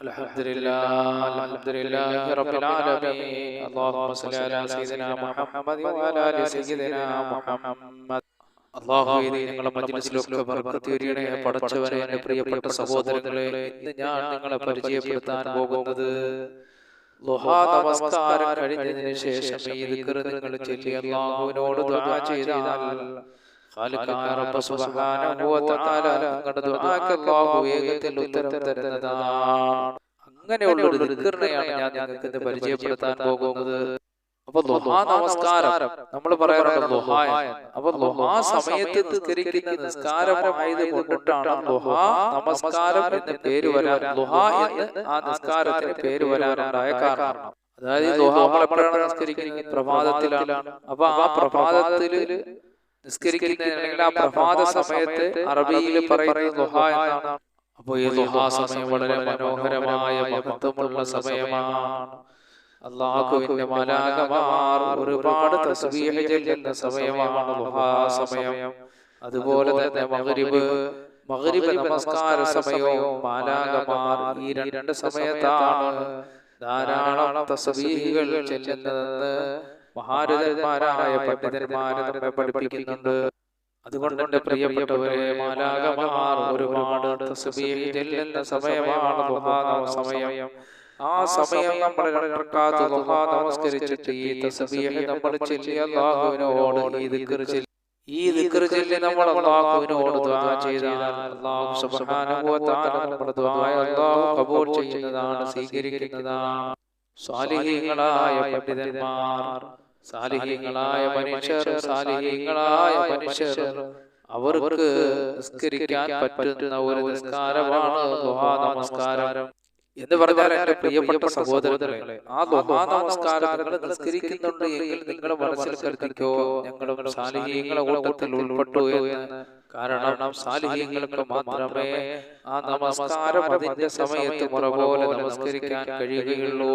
الحمد لله الحمد لله رب العالمين اللهم صل على سيدنا محمد وعلى ال سيدنا محمد അള്ളാഹു നിങ്ങളുടെ മജ്ലിസിലൊക്കെ ബർക്കത്തീരിയണേ പടച്ചവനെ എന്റെ പ്രിയപ്പെട്ട സഹോദരങ്ങളെ ഇന്ന് ഞാൻ നിങ്ങളെ പരിചയപ്പെടുത്താൻ പോകുന്നത് ലുഹാ നമസ്കാരം കഴിഞ്ഞതിന് ശേഷം ഈ ദിക്ർ നിങ്ങൾ ചൊല്ലി അള്ളാഹുവിനോട് ദുആ ചെയ്താൽ വേഗത്തിൽ ഉത്തരം തരുന്നതാണ് അങ്ങനെയുള്ള ഒരു ദിക്റിനെയാണ് ഞാൻ നിങ്ങൾക്ക് പരിചയപ്പെടുത്താൻ പോകുന്നത്. അപ്പൊ നമസ്കാരം. നമ്മൾ പറയാറുണ്ട് ലുഹാ അപ്പൊ ലുഹാ സമയത്ത് നിസ്കരിക്കുന്ന നിസ്കാരമായത് കൊണ്ടിട്ടാണ് ലുഹാ നമസ്കാരം എന്ന് പേര് വരാൻ ലുഹാ എന്ന് ആ നിസ്കാരത്തിന് പേര് വരാനുണ്ടായ കാരണം. അതായത് എപ്പോഴാണ് നിസ്കരിക്കുന്നത്? പ്രഭാതത്തിലാണ്. അപ്പൊ ആ പ്രഭാതത്തിൽ നിസ്കരിക്കുന്നതിനാണെങ്കിൽ ആ പ്രഭാത സമയത്ത് അറബിയിൽ പറയുന്ന ദുഹ എന്നാണ്. അപ്പോൾ ഈ ദുഹാ സമയം വളരെ മനോഹരമായ മഹത്വമുള്ള സമയമാണ്. അള്ളാഹുവിന്റെ മലാകമാർ ഒരുപാട് തസ്ബീഹ് ചെല്ലുന്ന സമയമാണ് ദുഹാ സമയം. അതുപോലെ തന്നെ മഗ്രിബ് മഗ്രിബ് നമസ്കാര സമയവും മാലാകമാർ ഈ രണ്ട് സമയത്താണ് ധാരാളം തസ്ബീഹുകൾ ചെല്ലുന്നതെന്ന് മഹാരഥന്മാരായ പണ്ഡിതന്മാരെ നമ്മെ പഠിപ്പിക്കുന്നുണ്ട്. അതുകൊണ്ട് എന്റെ പ്രിയപ്പെട്ടവരെ മാലാകമാർ ഒരുപാട് ചെല്ലുന്ന സമയമാണ് സമയം ആ സമയം നമ്മൾ നമസ്കരിച്ചിട്ട് ഈ തസ്ബീഹ് നമ്മൾ ചൊല്ലി അല്ലാഹുവിനോട് ഈ ദിക്ർ ചൊല്ലി. ഈ ദിക്ർ ചൊല്ലി നമ്മൾ അല്ലാഹുവിനോട് ദുആ ചെയ്താൽ അല്ലാഹു സുബ്ഹാനഹു വ തആല നമ്മുടെ അല്ലാഹു കബൂൽ ചെയ്യുന്നതാണ് സ്വീകരിക്കുന്നതാണ്. സ്വാലിഹീങ്ങളായ പണ്ഡിതന്മാർ. സാലിഹ്യങ്ങളായ മനുഷ്യർ സാലിഹ്യങ്ങളായ മനുഷ്യർ അവർക്ക് നിസ്കരിക്കാൻ പറ്റുന്ന ഒരു നിസ്കാരമാണ് നമസ്കാരം. എന്ന് പറഞ്ഞാൽ എന്റെ പ്രിയപ്പെട്ട സഹോദരങ്ങളെ ആ ദുഹാ നമസ്കാരം നിങ്ങൾ നിസ്കരിക്കുന്നുണ്ട് എങ്കിൽ നിങ്ങളുടെ മനസ്സിൽ കരുതിക്കോ ഞങ്ങളും സാലിഹ്യങ്ങളെ കൂട്ടത്തിൽ ഉൾപ്പെട്ടു എന്ന്. കാരണം സാലിഹ്യങ്ങൾക്ക് മാത്രമേ ആ നമസ്കാരം അതിന്റെ സമയത്ത് മുറ പോലെ നമസ്കരിക്കാൻ കഴിയുകയുള്ളൂ.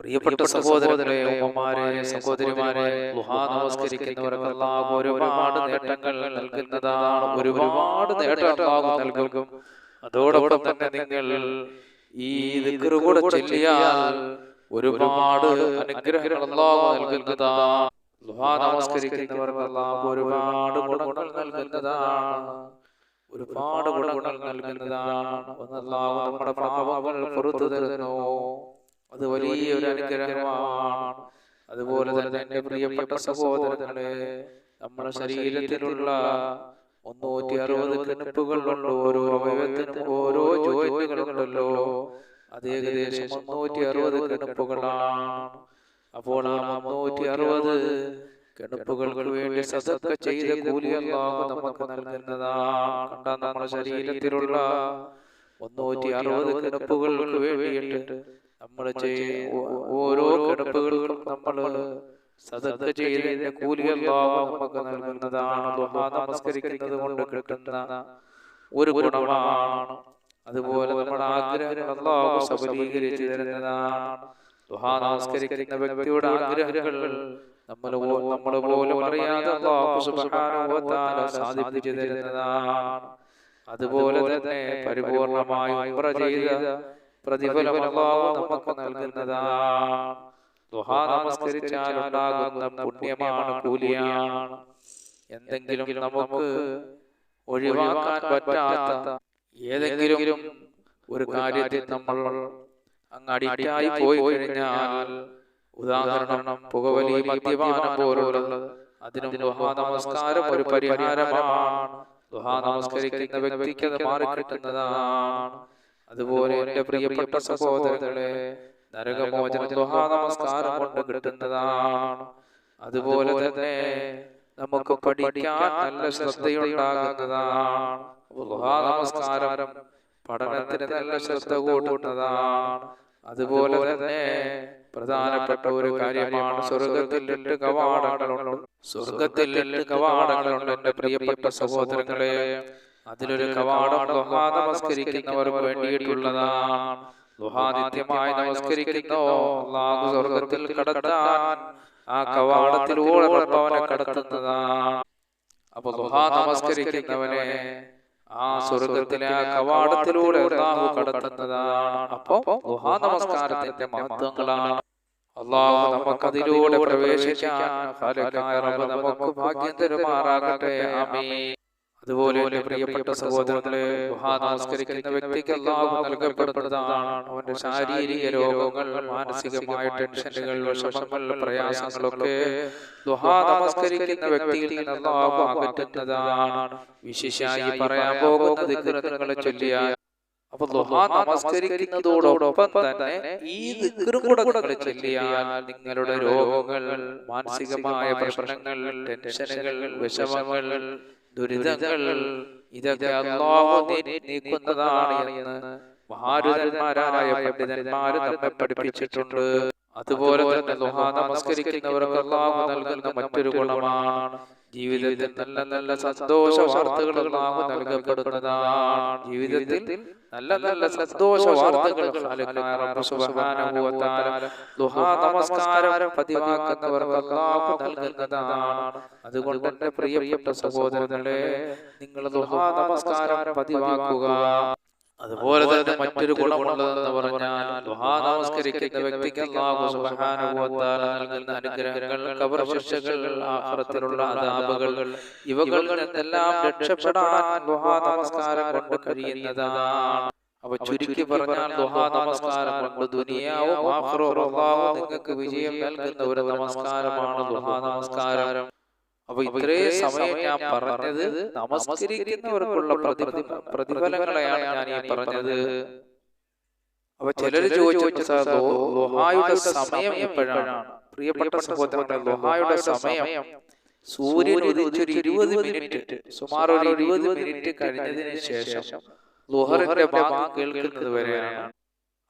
പ്രിയപ്പെട്ട സഹോദരങ്ങളെ ഉമ്മമാരെ സഹോദരിമാരെ നമസ്കരിക്കുന്നവർക്ക് അല്ലാഹു ഒരുപാട് നേട്ടങ്ങൾ നൽകുന്നതാണ് ഒരുപാട് നേട്ടം അല്ലാഹു നൽകും. അതോടൊപ്പം തന്നെ നിങ്ങൾ ഈ കൂടെ ചൊല്ലിയാൽ ഒരുപാട് അനുഗ്രഹങ്ങൾ അല്ലാഹു നൽകുന്നതാണ് നമസ്കരിക്കുന്നവർക്ക് അല്ലാഹു ഒരുപാട് ഗുണങ്ങൾ നൽകുന്നതാണ് ഒരുപാട് ഗുണങ്ങൾ നൽകുന്നതാണ് അല്ലാഹു നമ്മുടെ പാപങ്ങൾ പുറത്തു തരുന്നു. അത് വലിയൊരു അനുഗ്രഹമാണ്. അതുപോലെ തന്നെ എന്റെ പ്രിയപ്പെട്ട സഹോദരങ്ങളെ നമ്മുടെ ശരീരത്തിലുള്ള മുന്നൂറ്റി അറുപത് കിണപ്പുകളുണ്ട് ഓരോ അവയവത്തിനും ഓരോ ജോയിന്റുകളുണ്ടല്ലോ അത് ഏകദേശം മുന്നൂറ്റി അറുപത് കിണപ്പുകളാണ് അപ്പോൾ ആ മുന്നൂറ്റി അറുപത് കിണപ്പുകൾക്ക് വേണ്ടി സതൊക്കെ ചെയ്ത കൂലി നമുക്ക് നൽകുന്നതാണ്. നമ്മുടെ ശരീരത്തിലുള്ള മുന്നൂറ്റി അറുപത് കിണപ്പുകൾ വേണ്ടിയിട്ട് നമ്മൾ ഓരോ കിടപ്പുകളും നമ്മൾ സദക്ക ചെയ്തതിന്റെ കൂലി അല്ലാഹു നമുക്ക് നൽകുന്നതാണ്. നമസ്കരിക്കുന്നത് കൊണ്ട് കിട്ടുന്ന ഒരു ഗുണമാണ്. അതുപോലെ നമ്മുടെ ആഗ്രഹങ്ങൾ അല്ലാഹു സബലീകരിച്ചു തരുന്നതാണ്. ദുഹാ നമസ്കരിക്കുന്ന വ്യക്തിയുടെ ആഗ്രഹങ്ങൾ നമ്മൾ നമ്മൾ പോലും അറിയാതെ അല്ലാഹു സുബ്ഹാനഹു വ തആല സാധിപ്പിച്ചു തരുന്നതാണ്. അതുപോലെ തന്നെ പരിപൂർണമായി ഉംറ ചെയ്ത പ്രതിഫലം അല്ലാഹു നമുക്ക് നൽകുന്നതാണ് ദുഹാ നമസ്കരിച്ചാൽ ഉണ്ടാകുന്ന പുണ്യമാണ് കൂലിയാണ്. എന്തെങ്കിലും നമുക്ക് ഒഴിവാക്കാൻ പറ്റാത്ത ഏതെങ്കിലും ഒരു കാര്യത്തിൽ നമ്മൾ അങ്ങടിയായി പോയി കഴിഞ്ഞാൽ ഉദാഹരണം പുകവലി മദ്യപാനം പോലുള്ളത്. അതിനും ദുഹാ നമസ്കാരം ഒരു പരിഹാരമാണ്. ദുഹാ നമസ്കരിക്കുന്ന വ്യക്തിക്ക് അത് മാറിക്കിട്ടുന്നതാണ് അതുപോലെ എന്റെ പ്രിയപ്പെട്ട സഹോദരങ്ങളെ നരകമോചന നമസ്കാരം കൊണ്ട് കിട്ടുന്നതാണ് അതുപോലെ തന്നെ നമുക്ക് പഠിക്കാൻ നല്ല ശ്രദ്ധയുണ്ടാകുന്നതാണ്. ഗുഹാനമസ്കാരം പഠനത്തിന് നല്ല ശ്രദ്ധ കൂട്ടുന്നതാണ്. അതുപോലെ തന്നെ പ്രധാനപ്പെട്ട ഒരു കാര്യമാണ് സ്വർഗത്തിൽ രണ്ട് കവാടങ്ങളുണ്ട്. സ്വർഗത്തിൽ രണ്ട് കവാടങ്ങളുണ്ട് എന്റെ പ്രിയപ്പെട്ട സഹോദരങ്ങളെ. അതിലൊരു കവാടം ദുഹാ നമസ്കരിക്കുന്നവർക്ക് വേണ്ടിയിട്ടുള്ളതാണ്. ദുഹാ നിത്യമായി നമസ്കരിക്കുന്നോ. അള്ളാഹു സ്വർഗത്തിൽ കടത്താൻ ആ കവാടത്തിലൂടെ അവനെ കടത്തുന്നതാണ്. അപ്പൊ ദുഹാ നമസ്കരിക്കുന്നവനെ ആ സ്വർഗത്തിലെ ആ കവാടത്തിലൂടെ അള്ളാഹു കടത്തുന്നതാണ്. അപ്പോ ദുഹാ നമസ്കാരത്തിന്റെ മഹത്വങ്ങളാണ്. അള്ളാഹു നമുക്കതിലൂടെ പ്രവേശിക്കാൻ നമുക്ക് ഭാഗ്യം തരുമാറാകട്ടെ. ആമീൻ. അതുപോലെ എന്റെ പ്രിയപ്പെട്ട സഹോദരങ്ങളെ നമസ്കരിക്കുന്ന വ്യക്തിക്ക് അല്ലാഹു നൽകപ്പെടുന്നതാണ് അവന്റെ ശാരീരിക രോഗങ്ങൾ മാനസികമായ ടെൻഷനുകൾ വിഷമങ്ങൾ പ്രയാസങ്ങളൊക്കെ നമസ്കരിക്കുന്ന വ്യക്തിയിൽ നിന്ന് അള്ളാഹു അകറ്റുന്നതാണ്. വിശേഷായി പറയാൻ പോകുന്ന ദിക്റുകളെ ചൊല്ലിയാൽ. അപ്പൊ ദുഹാ നമസ്കരിക്കുന്നതോടൊപ്പം തന്നെ ഈ ദിക്റും കൂടെ നിങ്ങൾ ചൊല്ലിയാൽ നിങ്ങളുടെ രോഗങ്ങൾ മാനസികമായ പ്രശ്നങ്ങൾ ടെൻഷനുകൾ വിഷമങ്ങൾ ദുരിതങ്ങൾ ഇതൊക്കെ അള്ളാഹു നീക്കുന്നതാണ് എന്ന് മഹാരുതന്മാരായ പണ്ഡിതന്മാര് നമ്മെ പഠിപ്പിച്ചിട്ടുണ്ട്. അതുപോലെ തന്നെ ദുഹാ നമസ്കരിക്കുന്നവർക്ക് അള്ളാഹു നൽകുന്ന മറ്റൊരു ഗുണമാണ് ജീവിതത്തിൽ നല്ല നല്ല സന്തോഷ വാർത്തകൾ അള്ളാഹു നൽകപ്പെടുന്നതാണ്. ജീവിതത്തിൽ നല്ല നല്ല സന്തോഷ വാർത്തകൾ നമസ്കാരം പതിവാക്കുന്നവർക്ക് അള്ളാഹു നൽകുന്നതാണ്. അതുകൊണ്ട് എന്റെ പ്രിയപ്പെട്ട സഹോദരങ്ങളെ നിങ്ങൾ ദുഹാ നമസ്കാരം പതിവാക്കുക. അതുപോലെ തന്നെ മറ്റൊരു ഗുണമുള്ളതെന്ന് പറഞ്ഞാൽ നമസ്കരിക്കുന്ന വ്യക്തിക്ക് അല്ലാഹു സുബ്ഹാനഹു വ തആല നൽകുന്ന അനുഗ്രഹങ്ങൾ ഖബർ ശിക്ഷകൾ ആഖിറത്തിലുള്ള അദാബുകൾ ഇവകളിൽ നിന്നെല്ലാം രക്ഷപ്പെടാൻ ദുഹാ നമസ്കാരം കൊണ്ട് കഴിയുന്നതാണ്. അപ്പൊ ചുരുക്കി പറഞ്ഞാൽ ദുഹാ നമസ്കാരം കൊണ്ട് ദുനിയാവും ആഖിറവും അല്ലാഹു നിങ്ങൾക്ക് വിജയം നൽകുന്ന ഒരു നമസ്കാരമാണ് ദുഹാ നമസ്കാരം. അപ്പൊ ഇത്രേ സമയം ഞാൻ പറഞ്ഞത് നമസ്കരിക്കുന്നവർക്കുള്ള പ്രതിഫ- പ്രതിഫലങ്ങളെയാണ് ഞാൻ ഈ പറഞ്ഞത്. അപ്പൊ ചിലര് ചോദിച്ചു "സാർ, ലോ- സമയം എപ്പോഴാണ് പ്രിയപ്പെട്ട സഹോദരങ്ങളെ ലോഹായുടെ സമയം സൂര്യൻ ഉദിച്ചൊരു ഇരുപത് മിനിറ്റ് സുമാർ ഒരു ഇരുപത് മിനിറ്റ് കഴിഞ്ഞതിന് ശേഷം ലോഹറിന്റെ ഭാഗം കേൾക്കുന്നത് വരെയാണ്.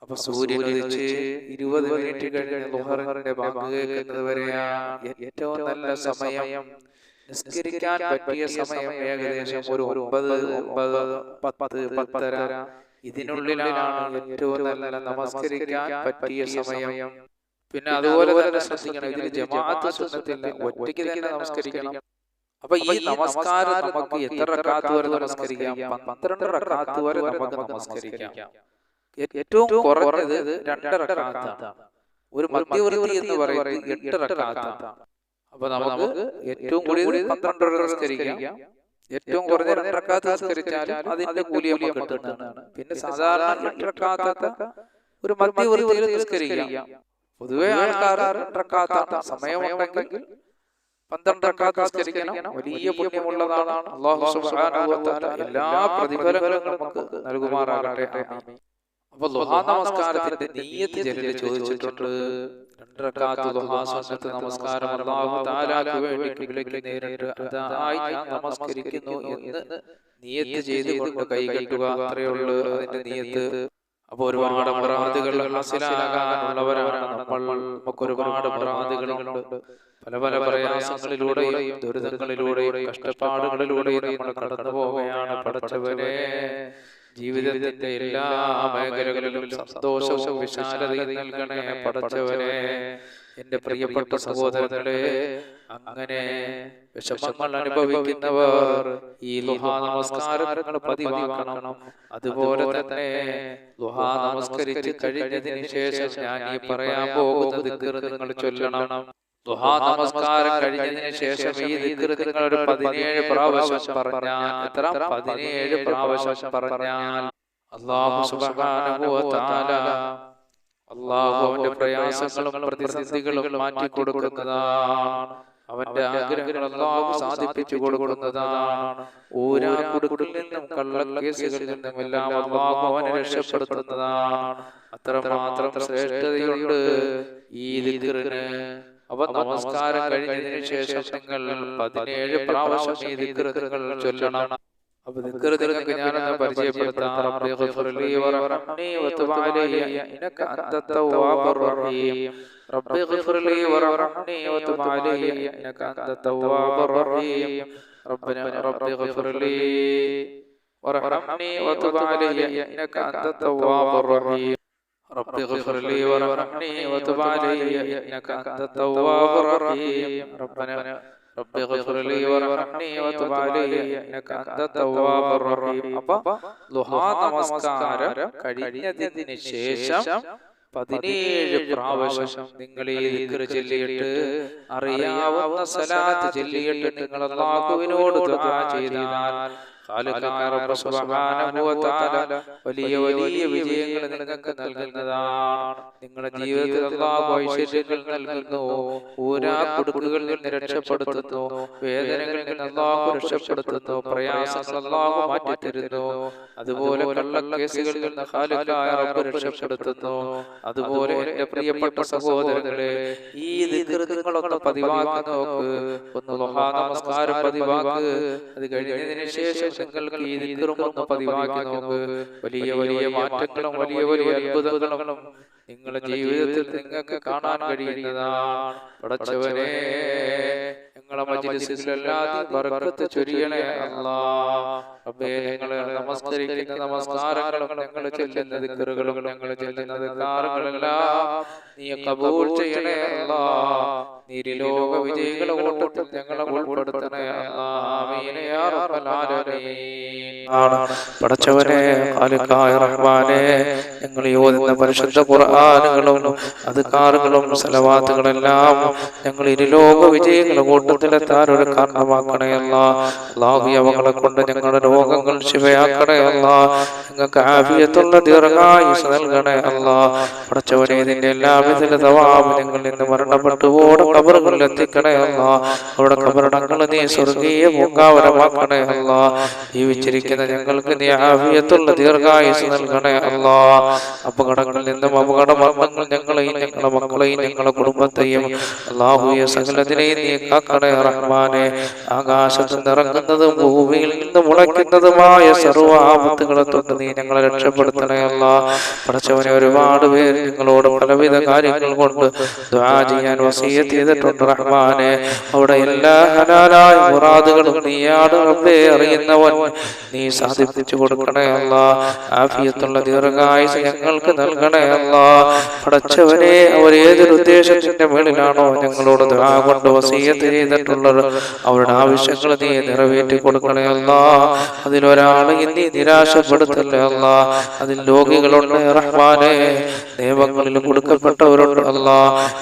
അപ്പൊ സൂര്യൻ ഉദിച്ച് ഇരുപത് മിനിറ്റ് കഴിഞ്ഞ് ലോഹറിന്റെ ഭാഗം കേൾക്കുന്നത് വരെയാണ് ഏറ്റവും നല്ല സമയം. നിസ്കരിക്കാൻ പറ്റിയ സമയം ഏകദേശം ഒരു ഒമ്പത് ഒമ്പത് പത്ത് പത്തര. ഇതിനുള്ളിലാണ് ഏറ്റവും നല്ല നമസ്കരിക്കാൻ പറ്റിയ സമയം. പിന്നെ അതുപോലെ തന്നെ ശ്രദ്ധിക്കണം ഇതിൽ ജമാഅത്ത് സുന്നത്തിൽ ഒറ്റയ്ക്ക് തന്നെ നമസ്കരിക്കണം. അപ്പൊ ഈ നമസ്കാരം നമുക്ക് എത്ര റക്കാത്ത് വരെ നമസ്കരിക്കാം? പന്ത്രണ്ട് റക്കാത്ത് വരെ നമുക്ക് നമസ്കരിക്കാം. ഏറ്റവും കുറഞ്ഞത് രണ്ട് റക്കാത്താണ് ഒരു മധ്യവൃത്തി എന്ന് പറയുന്നത് എട്ട് റക്കാത്താണ് അപ്പൊ നമുക്ക് ഏറ്റവും കൂടിയത് പന്ത്രണ്ട് നമസ്കരിക്കാം ഏറ്റവും കുറഞ്ഞ രണ്ട് റക്കാത്ത് അതിന്റെ കൂലി നമുക്ക് കിട്ടുന്നതാണ് പിന്നെ സാധാരണ എട്ട് റക്കാത്തൊക്കെ ഒരു മധ്യവൃത്തിയിൽ നിസ്കരിക്കാം. പൊതുവെ ആൾക്കാർ രണ്ട് സമയമുണ്ടെങ്കിൽ പന്ത്രണ്ട് റക്കാത്ത് നിസ്കരിക്കണം. വലിയ പുണ്യമുള്ളതാണ് അള്ളാഹു എല്ലാ പ്രതിഫലങ്ങളും നമുക്ക് നൽകുമാറാകട്ടെ. അപ്പൊ നമസ്കാരത്തിന്റെ നീയത്ത് ചിലര് ചോദിച്ചിട്ടുണ്ട്. നമസ്കാരം വേണ്ടി നേരിട്ട് അതായി ഞാൻ നമസ്കരിക്കുന്നു എന്ന് നിയത്ത് ചെയ്തുകൊണ്ട് കൈകെട്ടുക അത്രയേ ഉള്ളൂ അതിന്റെ നിയത്ത്. അപ്പൊ ഒരുപാട് ഹാസിലാകാനുള്ളവരാണ് നമ്മൾ. നമുക്ക് ഒരുപാട് പല പല പ്രയാസങ്ങളിലൂടെയും ദുരിതങ്ങളിലൂടെയും കഷ്ടപ്പാടുകളിലൂടെയും നമ്മൾ കടന്നു പോവുകയാണ് പടച്ചവനെ ജീവിതത്തിന്റെ എല്ലാ മേഖലകളിലും സന്തോഷവും വിശാലതയും നൽകണേ പടച്ചവനെ. എന്റെ പ്രിയപ്പെട്ട സഹോദരങ്ങളെ അങ്ങനെ വിഷമങ്ങൾ അനുഭവിക്കുന്നവർ ഈ ലുഹാ നമസ്കാരങ്ങൾ പതിവാക്കണം. അതുപോലെ തന്നെ ലുഹാ നമസ്കരിച്ച് കഴിഞ്ഞതിന് ശേഷം ഞാൻ ഈ പറയാൻ പോകുന്നത് നിങ്ങൾ ചൊല്ലണം. ദുഹാ നമസ്കാരം കഴിഞ്ഞതിന് ശേഷം ഈ നിങ്ങൾ ഒരു പതിനേഴ് പ്രാവശ്യം പറഞ്ഞാൽ എത്ര പതിനേഴ് പ്രാവശ്യം പറഞ്ഞാൽ? അള്ളാഹു തആല അള്ളാഹു അവന്റെ പ്രയാസങ്ങളും പ്രതിസന്ധികളും മാറ്റി കൊടുക്കുന്നതാണ് അവന്റെ ആഗ്രഹങ്ങൾ അള്ളാഹു സാധിപ്പിച്ചു കൊടുക്കുന്നതാണ്. ഊരാ കുടുക്കിൽ നിന്നും കള്ളക്കേസുകളിൽ നിന്നും എല്ലാം അള്ളാഹു അവനെ രക്ഷപ്പെടുത്തുന്നതാണ്. അത്രമാത്രം ശ്രേഷ്ഠതയുണ്ട് ഈ ദിക്റിന് അവ നമസ്കാരം കഴിഞ്ഞതിന് ശേഷം നിങ്ങൾ പതിനേഴ് പ്രാവശ്യം ഈ ദിക്ർ നിങ്ങൾ ചൊല്ലണം അപ്പൊ ദിക്ർ നിങ്ങൾക്ക് ഞാനൊന്ന് പരിചയപ്പെടുത്താം റബ്ബി ഗ്ഫിർലി വർഹംനി വതുബ് അലയ്യ ഇന്നക അൻത തവ്വാബുർ റഹീം റബ്ബി ഗ്ഫിർലി വർഹംനി വതുബ് അലയ്യ ഇന്നക അൻത തവ്വാബുർ റഹീം ربنا ربي اغفر لي وارحمني وتب علي انك انت التواب الرحيم رب اغفر لي وارحمني وتب علي انك انت التواب الرحيم ربنا رب اغفر لي وارحمني وتب علي انك انت التواب الرحيم അപ്പൊ ദുഹാ നമസ്കാരം കഴിഞ്ഞതിന് ശേഷം പതിനേഴ് പ്രാവശ്യം നിങ്ങൾ ഈ ദിക്ർ ചൊല്ലിയിട്ട് അറിയാവുന്ന സലാത്ത് ചൊല്ലിയിട്ട് നിങ്ങൾ അള്ളാഹുവിനോട് ദുആ ചെയ്താൽ വലിയ വലിയ വിജയങ്ങൾ നിങ്ങൾക്ക് നൽകുന്നതാണ്. നിങ്ങളുടെ ജീവിതത്തിൽ അള്ളാഹു ഐശ്വര്യങ്ങൾ നൽകുന്നു. ഊരാ കുടുക്കുകളിൽ നിന്ന് രക്ഷപ്പെടുത്തുന്നു. വേദനകളിൽ നിന്ന് അള്ളാഹു രക്ഷപ്പെടുത്തുന്നു. പ്രയാസങ്ങൾ അള്ളാഹു മാറ്റിത്തരുന്നു. അതുപോലെ കള്ളക്കേസുകളിൽ നിന്ന് ഹാലുക്കായ റബ്ബ് രക്ഷപ്പെടുത്തുന്നു. അതുപോലെ എന്റെ പ്രിയപ്പെട്ട സഹോദരങ്ങളെ ഈ നിങ്ങളൊക്കെ പതിവാക്കി നോക്ക്. ഒന്ന് മഹാനമസ്കാരം പതിവാക്ക്. അത് കഴിഞ്ഞതിന് ശേഷം നിങ്ങൾക്ക് ഈ ദിക്റും ഒന്ന് പതിവാക്കി നോക്ക്. വലിയ വലിയ മാറ്റങ്ങളും വലിയ വലിയ അത്ഭുതങ്ങളും നിങ്ങളുടെ ജീവിതത്തിൽ നിങ്ങൾക്ക് കാണാൻ കഴിയുന്നതാണ്. പടച്ചവനെ ഞങ്ങളെ മജ്ലിസിലെല്ലാം ബർക്കത്ത് ചൊരിയണേ നമസ്കരിക്കുന്ന നമസ്കാരങ്ങളും ഞങ്ങൾ ചൊല്ലുന്ന ഞങ്ങൾ ചൊല്ലുന്ന നീ ചെയ്യണേ ഓട്ടത്തിൽ ഞങ്ങളെ ഉൾപ്പെടുത്തണേ പടച്ചവനെ ഞങ്ങൾ ഓതുന്ന പരിശുദ്ധ ഖുർആനുകളും അധികാറുകളും സലവാത്തുകളെല്ലാം ഞങ്ങൾ ഇരുലോക വിജയങ്ങളെ കൂട്ടത്തിലെത്താൻ ഒരു താരൊരു അല്ല അള്ളാഹു അവങ്ങളെ കൊണ്ട് ഞങ്ങളുടെ രോഗങ്ങൾ ശിവയാക്കണയല്ല. ഞങ്ങൾക്ക് ആഫിയത്തുള്ള ദീർഘായുസ് നൽകണേ അല്ല പടച്ചവനെ ഇതിന്റെ എല്ലാവിധ തവാബ് ഞങ്ങൾ ഇന്ന് മരണപ്പെട്ടു ഓടെ കബറുകളിൽ എത്തിക്കണയല്ല. അവിടെ കബറടങ്ങൾ നീ സ്വർഗീയ പൂങ്കാവരമാക്കണയല്ല ജീവിച്ചിരിക്കുന്ന ഞങ്ങൾക്ക് നീ ആഫിയത്തുള്ള ദീർഘായുസ് നൽകണേ അല്ല അപകടങ്ങളിൽ നിന്നും അപകട മരണങ്ങൾ ഞങ്ങളെയും ഞങ്ങളുടെ മക്കളെയും ഞങ്ങളുടെ കുടുംബത്തെയും അള്ളാഹുയെ സകലത്തിനെയും നീ കാക്കണേ റഹ്മാനെ ആകാശത്ത് നിറങ്ങുന്നതും ഭൂമിയിൽ നിന്ന് മുളയ്ക്കുന്നതുമായ സർവ ആപത്തുകളെ തൊട്ട് നീ ഞങ്ങളെ രക്ഷപ്പെടുത്തണയല്ല പഠിച്ചവനെ ഒരുപാട് പേര് നിങ്ങളോട് പലവിധ കാര്യങ്ങൾ കൊണ്ട് ദ്വാ ചെയ്യാൻ വസീയ ചെയ്തിട്ടുണ്ട് റഹ്മാനെ. അവിടെ എല്ലാ ഹലാലായ മുറാദുകളും നീയാണ് റബ്ബേ അറിയുന്നവൻ നീ സാധിപ്പിച്ചു കൊടുക്കണേ അല്ല. ആഫിയത്തുള്ള ദീർഘായുസ് ഞങ്ങൾക്ക് നൽകണേ പഠിച്ചവനെ അവർ ഏതൊരു ഉദ്ദേശത്തിന്റെ മേളിലാണോ ഞങ്ങളോട് ദുആ കൊണ്ട് വസീയത്ത് ചെയ്തിട്ടുള്ളത്. അവരുടെ ആവശ്യങ്ങൾ നീ നിറവേറ്റി കൊടുക്കണേ അല്ല. അതിലൊരാളെ നീ നിരാശപ്പെടുത്തല്ലേ അല്ല. അതിൽ രോഗികളുണ്ട് റഹ്മാനെ. നിയമങ്ങളിൽ കൊടുക്കപ്പെട്ടവരുണ്ട് അല്ല.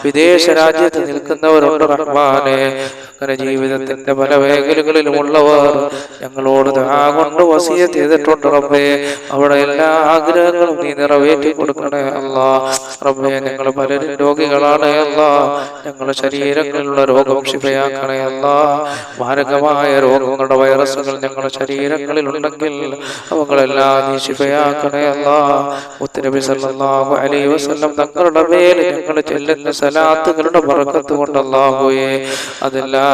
വിദേശ രാജ്യത്ത് നിൽക്കുന്നവരുണ്ട് റഹ്മാനെ. അങ്ങനെ ജീവിതത്തിന്റെ പല മേഖലകളിലുമുള്ളവർ ഞങ്ങളോട് ദുആ കൊണ്ട് വസീയ ചെയ്തിട്ടുണ്ട് റബ്ബേ. അവിടെ എല്ലാ ആഗ്രഹങ്ങളും നീ നിറവേറ്റി കൊടുക്കണേ അല്ല. റബ്ബേ ഞങ്ങൾ പലരും രോഗികളാണ് അല്ല. ഞങ്ങളുടെ ശരീരങ്ങളിലുള്ള രോഗം ക്ഷിപയാക്കണേ അല്ല. മാരകമായ രോഗങ്ങളുടെ വൈറസുകൾ ഞങ്ങളുടെ ശരീരങ്ങളിൽ ഉണ്ടെങ്കിൽ അവകളെല്ലാം നീ ശിഫയാക്കണേ അല്ല. മുത്തനബി സല്ലല്ലാഹു അലൈഹി വസല്ലം തങ്ങളുടെ മേൽ ഞങ്ങൾ ചെല്ലുന്ന സലാത്തുകളുടെ ബർക്കത്ത് കൊണ്ട് അല്ലാഹുവേ അതെല്ലാം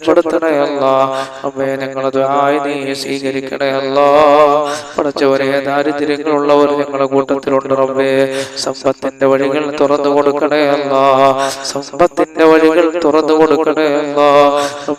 രക്ഷപ്പെടുത്തണേ അല്ലാ അമ്മേ ഞങ്ങളത് ആയി നീ സ്വീകരിക്കണേ അല്ലാ പഠിച്ചവനെ ദാരിദ്ര്യങ്ങളുള്ളവർ ഞങ്ങളുടെ കൂട്ടത്തിലുണ്ട് റബ്ബേ. സമ്പത്തിന്റെ വഴികൾ തുറന്നു കൊടുക്കണേ അല്ല സമ്പത്തിന്റെ വഴികൾ തുറന്നു കൊടുക്കണേ